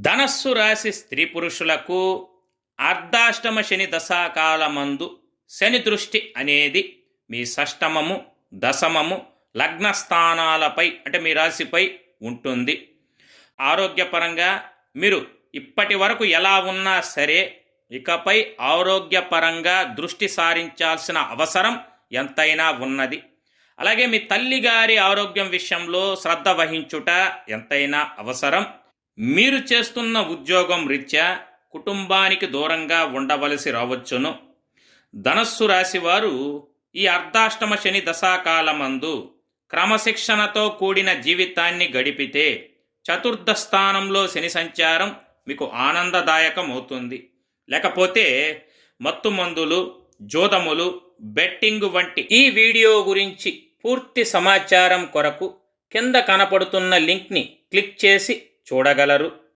ధనస్సు రాశి స్త్రీ పురుషులకు అర్ధాష్టమ శని దశాకాలమందు శని దృష్టి అనేది మీ షష్టమము దశమము లగ్న స్థానాలపై అంటే మీ రాశిపై ఉంటుంది. ఆరోగ్యపరంగా మీరు ఇప్పటి వరకు ఎలా ఉన్నా సరే ఇకపై ఆరోగ్యపరంగా దృష్టి సారించాల్సిన అవసరం ఎంతైనా ఉన్నది. అలాగే మీ తల్లిగారి ఆరోగ్యం విషయంలో శ్రద్ధ వహించుట ఎంతైనా అవసరం. మీరు చేస్తున్న ఉద్యోగం రీత్యా కుటుంబానికి దూరంగా ఉండవలసి రావచ్చును. ధనస్సు రాశివారు ఈ అర్ధాష్టమ శని దశాకాలమందు క్రమశిక్షణతో కూడిన జీవితాన్ని గడిపితే చతుర్థ స్థానంలో శని సంచారం మీకు ఆనందదాయకం అవుతుంది లేకపోతే మత్తు మందులు జోదములు బెట్టింగ్ వంటి ఈ వీడియో గురించి పూర్తి సమాచారం కొరకు కింద కనపడుతున్న లింక్ని క్లిక్ చేసి చూడగలరు.